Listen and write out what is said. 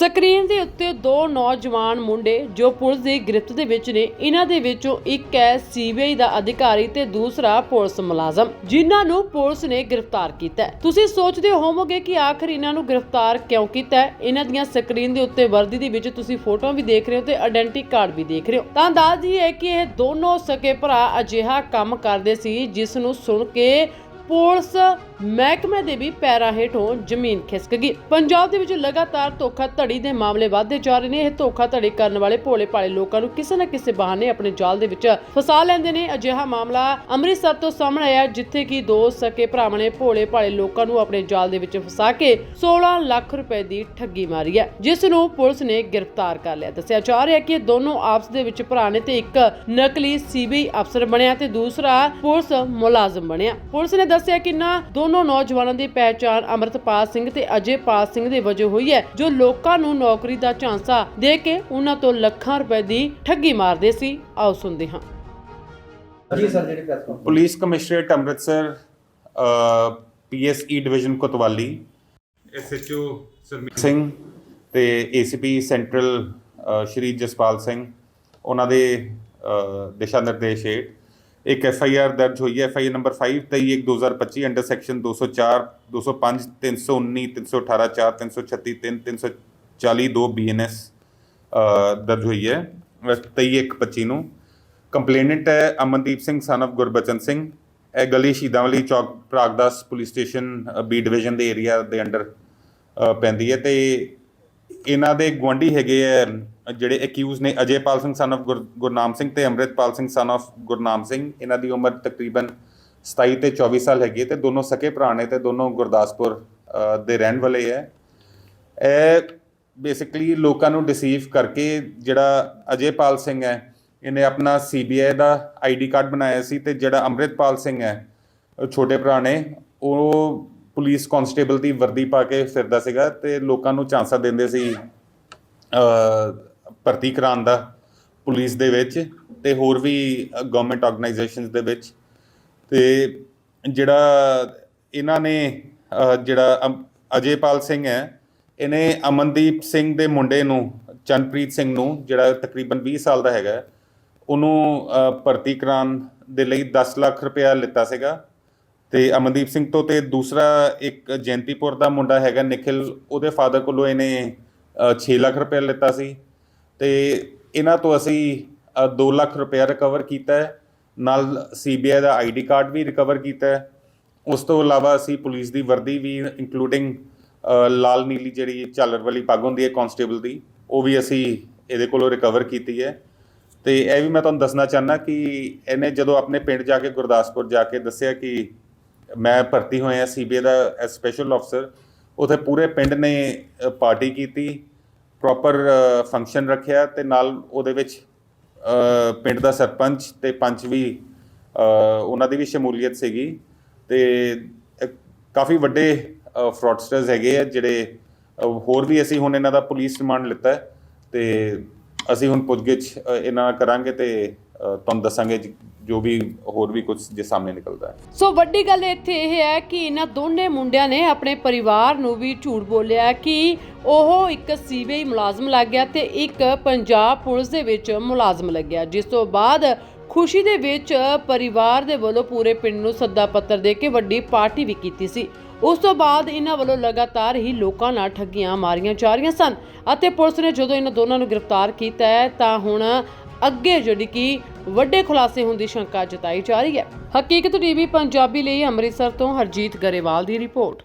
Screen ਦੇ ਉੱਤੇ ਦੋ ਨੌਜਵਾਨ ਮੁੰਡੇ ਜੋ ਪੁਲਿਸ ਦੀ ਗ੍ਰਿਫਤ ਦੇ ਵਿੱਚ ਨੇ, ਇਹਨਾਂ ਦੇ ਵਿੱਚੋਂ ਇੱਕ ਹੈ ਸੀਬੀਆਈ ਦਾ ਅਧਿਕਾਰੀ ਤੇ ਦੂਸਰਾ ਪੁਲਿਸ ਮੁਲਾਜ਼ਮ, ਜਿਨ੍ਹਾਂ ਨੂੰ ਪੁਲਿਸ ਨੇ ਗ੍ਰਿਫਤਾਰ ਕੀਤਾ ਹੈ। ਤੁਸੀਂ ਸੋਚਦੇ ਹੋਵੋਗੇ ਕਿ ਆਖਰ ਇਹਨਾਂ ਨੂੰ ਗ੍ਰਿਫਤਾਰ ਕਿਉਂ ਕੀਤਾ ਹੈ? ਇਹਨਾਂ ਦੀਆਂ ਸਕਰੀਨ ਦੇ ਉੱਤੇ ਵਰਦੀ ਦੇ ਵਿੱਚ ਤੁਸੀਂ ਫੋਟੋਆਂ ਵੀ ਦੇਖ ਰਹੇ ਹੋ ਤੇ ਆਇਡੈਂਟੀ ਕਾਰਡ ਵੀ ਦੇਖ ਰਹੇ ਹੋ। ਤਾਂ ਅੰਦਾਜ਼ ਇਹ ਹੈ ਕਿ ਇਹ ਦੋਨੋਂ ਸਕੇ ਭਰਾ ਅਜਿਹਾ ਕੰਮ ਕਰਦੇ ਸੀ, ਜਿਸ ਨੂੰ ਸੁਣ ਕੇ ਪੁਲਿਸ ਮਹਿਕਮੇ ਦੇ ਵੀ ਪੈਰਾਂ ਹੇਠੋਂ ਜ਼ਮੀਨ ਖਿਸਕ ਗਈ। ਪੰਜਾਬ ਦੇ ਵਿੱਚ ਲਗਾਤਾਰ ਧੋਖਾ ਧੜੀ ਦੇ ਮਾਮਲੇ ਵਧਦੇ ਜਾ ਰਹੇ ਨੇ। ਇਹ ਧੋਖਾ ਧੜੀ ਕਰਨ ਵਾਲੇ ਭੋਲੇ ਭਾਲੇ ਲੋਕਾਂ ਨੂੰ ਕਿਸੇ ਨਾ ਕਿਸੇ ਬਹਾਨੇ ਆਪਣੇ ਜਾਲ ਦੇ ਵਿੱਚ ਫਸਾ ਲੈਂਦੇ ਨੇ। ਅਜਿਹਾ ਮਾਮਲਾ ਅੰਮ੍ਰਿਤਸਰ ਤੋਂ ਸਾਹਮਣੇ ਆਇਆ, ਜਿੱਥੇ ਕਿ ਦੋ ਸਕੇ ਭਰਾਵਾਂ ਨੇ ਭੋਲੇ ਭਾਲੇ ਲੋਕਾਂ ਨੂੰ ਆਪਣੇ ਜਾਲ ਦੇ ਵਿੱਚ ਫਸਾ ਕੇ 16 ਲੱਖ ਰੁਪਏ ਦੀ ਠੱਗੀ ਮਾਰੀ ਹੈ। ਜਿਸ ਨੂੰ ਪੁਲਿਸ ਨੇ ਗ੍ਰਿਫਤਾਰ ਕਰ ਲਿਆ। ਦੱਸਿਆ ਜਾ ਰਿਹਾ ਕਿ ਇਹ ਦੋਨੋਂ ਆਪਸ ਦੇ ਵਿੱਚ ਭਰਾ ਨੇ ਤੇ ਇੱਕ ਨਕਲੀ ਸੀਬੀਆਈ ਅਫਸਰ ਬਣਿਆ ਤੇ ਦੂਸਰਾ ਪੁਲਿਸ ਮੁਲਾਜ਼ਮ ਬਣਿਆ। ਪੁਲਿਸ ਨੇ ਦੱਸਿਆ ਕਿ ਇਨ੍ਹਾਂ ਦੋਨੋਂ ਨੌਜਵਾਨਾਂ ਦੀ ਪਹਿਚਾਣ ਅਮਰਤਪਾਲ ਸਿੰਘ ਤੇ ਅਜੇਪਾਲ ਸਿੰਘ ਦੇ ਵਜੋਂ ਹੋਈ ਹੈ ਜੋ ਲੋਕਾਂ ਨੂੰ ਨੌਕਰੀ ਦਾ ਝਾਂਸਾ ਦੇ ਕੇ ਉਹਨਾਂ ਤੋਂ ਲੱਖਾਂ ਰੁਪਏ ਦੀ ਠੱਗੀ ਮਾਰਦੇ ਸੀ। ਆਓ ਸੁਣਦੇ ਹਾਂ। ਜੀ ਸਰ ਜਿਹੜੀ press conference police commissionerate Amritsar PSE division Kotwali SHO Sarmeet Singh ਤੇ ਏਸੀਪੀ ਸੈਂਟਰਲ ਸ਼੍ਰੀ ਜਸਪਾਲ ਸਿੰਘ ਉਹਨਾਂ ਦੇ ਦਿਸ਼ਾ ਨਿਰਦੇਸ਼ ਹੇਠ ਇੱਕ ਐਫ ਆਈ ਆਰ ਦਰਜ ਹੋਈ ਹੈ, F I R number 5 23 2025 under section 204 205 319 318 4 336 3 340 2 BNS ਦਰਜ ਹੋਈ ਹੈ। 23 ਇੱਕ 25 ਨੂੰ। ਕੰਪਲੇਨੈਂਟ ਹੈ ਅਮਨਦੀਪ ਸਿੰਘ ਸਨ of ਗੁਰਬਚਨ ਸਿੰਘ। ਇਹ ਗਲੀ ਸ਼ਹੀਦਾਂ ਵਾਲੀ ਚੌਕ Pragdas police station B division ਦੇ ਏਰੀਆ ਦੇ ਅੰਡਰ ਪੈਂਦੀ ਹੈ ਤੇ ਇਹਨਾਂ ਦੇ ਗੁਆਂਢੀ ਹੈਗੇ ਆ ਜਿਹੜੇ ਅਕਿਊਜ਼ ਨੇ ਅਜੇਪਾਲ ਸਿੰਘ ਸਨ of ਗੁਰ- ਗੁਰਨਾਮ ਸਿੰਘ ਤੇ ਅੰਮ੍ਰਿਤਪਾਲ ਸਿੰਘ ਸਨ of ਗੁਰਨਾਮ ਸਿੰਘ ਇਹਨਾਂ ਦੀ ਉਮਰ ਤਕਰੀਬਨ 27 ਤੇ 24 ਸਾਲ ਹੈਗੀ ਹੈ ਤੇ ਦੋਨੋਂ ਸਕੇ ਭਰਾ ਨੇ ਤੇ ਦੋਨੋਂ ਗੁਰਦਾਸਪੁਰ ਦੇ ਰਹਿਣ ਵਾਲੇ ਹੈ। ਇਹ ਬੇਸਿਕਲੀ ਲੋਕਾਂ ਨੂੰ ਡਿਸੀਵ ਕਰਕੇ ਜਿਹੜਾ ਅਜੇਪਾਲ ਸਿੰਘ ਹੈ ਇਹਨੇ ਆਪਣਾ ਸੀਬੀਆਈ ਦਾ ਆਈਡੀ ਕਾਰਡ ਬਣਾਇਆ ਸੀ ਤੇ ਜਿਹੜਾ ਅੰਮ੍ਰਿਤਪਾਲ ਸਿੰਘ ਹੈ ਛੋਟੇ ਭਰਾ ਨੇ ਉਹ ਪੁਲਿਸ ਕਾਂਸਟੇਬਲ ਦੀ ਵਰਦੀ ਪਾ ਕੇ ਫਿਰਦਾ ਸੀਗਾ ਤੇ ਲੋਕਾਂ ਨੂੰ ਝਾਂਸਾ ਦਿੰਦੇ ਸੀ ਅ, ਭਰਤੀ ਕਰਾਉਣ ਦਾ ਪੁਲਿਸ ਦੇ ਵਿੱਚ ਤੇ ਹੋਰ ਵੀ ਗਵਰਨਮੈਂਟ ਆਰਗੇਨਾਈਜੇਸ਼ਨਸ ਦੇ ਵਿੱਚ। ਤੇ ਜਿਹੜਾ ਇਹਨਾਂ ਨੇ ਅ, ਜਿਹੜਾ ਅਮ- ਅਜੇਪਾਲ ਸਿੰਘ ਹੈ ਇਹਨੇ ਅਮਨਦੀਪ ਸਿੰਘ ਦੇ ਮੁੰਡੇ ਨੂੰ ਚੰਨਪ੍ਰੀਤ ਸਿੰਘ ਨੂੰ ਜਿਹੜਾ ਤਕਰੀਬਨ 20 ਸਾਲ ਦਾ ਹੈਗਾ ਉਹਨੂੰ ਭਰਤੀ ਕਰਾਉਣ ਦੇ ਲਈ 10 ਲੱਖ ਰੁਪਇਆ ਲਿੱਤਾ ਸੀਗਾ। ਤੇ ਅਮਨਦੀਪ ਸਿੰਘ ਤੋਂ ਤੇ ਦੂਸਰਾ ਇੱਕ ਜੈਂਤੀਪੁਰ ਦਾ ਮੁੰਡਾ ਹੈਗਾ ਨਿਖਿਲ ਉਹਦੇ ਫਾਦਰ ਕੋਲੋਂ ਇਹਨੇ 6 ਲੱਖ ਰੁਪਇਆ ਲਿੱਤਾ ਸੀ। ਤੇ ਇਹਨਾਂ ਤੋਂ ਅਸੀਂ 2 ਲੱਖ ਰੁਪਇਆ ਰਿਕਵਰ ਕੀਤਾ ਹੈ। ਨਾਲ ਸੀਬੀਆਈ ਦਾ ਆਈਡੀ ਕਾਰਡ ਵੀ ਰਿਕਵਰ ਕੀਤਾ ਹੈ। ਉਸ ਤੋਂ ਇਲਾਵਾ ਅਸੀਂ ਪੁਲਿਸ ਦੀ ਵਰਦੀ ਵੀ ਇਨਕਲੂਡਿੰਗ ਲਾਲ ਨੀਲੀ ਜਿਹੜੀ ਝਾਲਰ ਵਾਲੀ ਪੱਗ ਹੁੰਦੀ ਹੈ ਕਾਂਸਟੇਬਲ ਦੀ, ਉਹ ਵੀ ਅਸੀਂ ਇਹਦੇ ਕੋਲੋਂ ਰਿਕਵਰ ਕੀਤੀ ਹੈ। ਤੇ ਇਹ ਵੀ ਮੈਂ ਤੁਹਾਨੂੰ ਦੱਸਣਾ ਚਾਹਨਾ ਕਿ ਇਹਨੇ ਜਦੋਂ ਆਪਣੇ ਪਿੰਡ ਜਾ ਕੇ ਗੁਰਦਾਸਪੁਰ ਜਾ ਕੇ ਦੱਸਿਆ ਕਿ ਮੈਂ ਭਰਤੀ ਹੋਇਆ ਸੀਬੀਆਈ ਦਾ ਸਪੈਸ਼ਲ ਅਫਸਰ ਉਥੇ ਪੂਰੇ ਪਿੰਡ ਨੇ ਪਾਰਟੀ ਕੀਤੀ। ਪ੍ਰੋਪਰ ਫੰਕਸ਼ਨ ਰੱਖਿਆ ਤੇ ਨਾਲ ਉਹਦੇ ਵਿੱਚ ਪਿੰਡ ਦਾ ਸਰਪੰਚ ਤੇ ਪੰਚ ਵੀ ਉਹਨਾਂ ਦੀ ਵੀ ਸ਼ਮੂਲੀਅਤ ਸੀਗੀ ਤੇ ਕਾਫੀ ਵੱਡੇ ਫਰਾਡਸਟਰਸ ਹੈਗੇ ਆ ਜਿਹੜੇ ਹੋਰ ਵੀ ਅਸੀਂ ਹੁਣ ਇਹਨਾਂ ਦਾ ਪੁਲਿਸ ਰਿਮਾਂਡ ਲਿੱਤਾ ਹੈ ਤੇ ਅਸੀਂ ਹੁਣ ਪੁੱਛਗਿੱਛ ਇਹਨਾਂ ਨਾਲ ਕਰਾਂਗੇ ਤੇ ਤੁਹਾਨੂੰ ਦੱਸਾਂਗੇ ਜ- ਜੋ ਵੀ ਹੋਰ ਵੀ ਕੁਝ ਜੇ ਸਾਹਮਣੇ ਨਿਕਲਦਾ ਹੈ। ਸੋ ਵੱਡੀ ਗੱਲ ਇੱਥੇ ਇਹ ਹੈ ਕਿ ਇਹਨਾਂ ਦੋਨੇ ਮੁੰਡਿਆਂ ਨੇ ਆਪਣੇ ਪਰਿਵਾਰ ਨੂੰ ਵੀ ਝੂਠ ਬੋਲਿਆ ਕਿ ਉਹ ਇੱਕ ਸੀਬੀਆਈ ਮੁਲਾਜ਼ਮ ਲੱਗ ਗਿਆ ਤੇ ਇੱਕ ਪੰਜਾਬ ਪੁਲਿਸ ਦੇ ਵਿੱਚ ਮੁਲਾਜ਼ਮ ਲੱਗਿਆ। ਜਿਸ ਤੋਂ ਬਾਅਦ ਖੁਸ਼ੀ ਦੇ ਵਿੱਚ ਪਰਿਵਾਰ ਦੇ ਵੱਲੋਂ ਪੂਰੇ ਪਿੰਡ ਨੂੰ ਸੱਦਾ ਪੱਤਰ ਦੇ ਕੇ ਵੱਡੀ ਪਾਰਟੀ ਵੀ ਕੀਤੀ ਸੀ। ਉਸ ਤੋਂ ਬਾਅਦ ਇਹਨਾਂ ਵੱਲੋਂ ਲਗਾਤਾਰ ਹੀ ਲੋਕਾਂ ਨਾਲ ਠੱਗੀਆਂ ਮਾਰੀਆਂ ਜਾ ਰਹੀਆਂ ਸਨ ਅਤੇ ਪੁਲਿਸ ਨੇ ਜਦੋਂ ਇਹਨਾਂ ਦੋਨਾਂ ਨੂੰ ਗ੍ਰਿਫਤਾਰ ਕੀਤਾ ਹੈ ਤਾਂ ਹੁਣ ਅੱਗੇ ਜਿਹੜੀ ਕਿ ਵੱਡੇ ਖੁਲਾਸੇ ਹੋਣ ਦੀ ਸ਼ੰਕਾ ਜਤਾਈ ਜਾ ਰਹੀ ਹੈ। ਹਕੀਕਤ ਟੀਵੀ ਪੰਜਾਬੀ ਲਈ ਅੰਮ੍ਰਿਤਸਰ ਤੋਂ ਹਰਜੀਤ ਗਰੇਵਾਲ ਦੀ ਰਿਪੋਰਟ।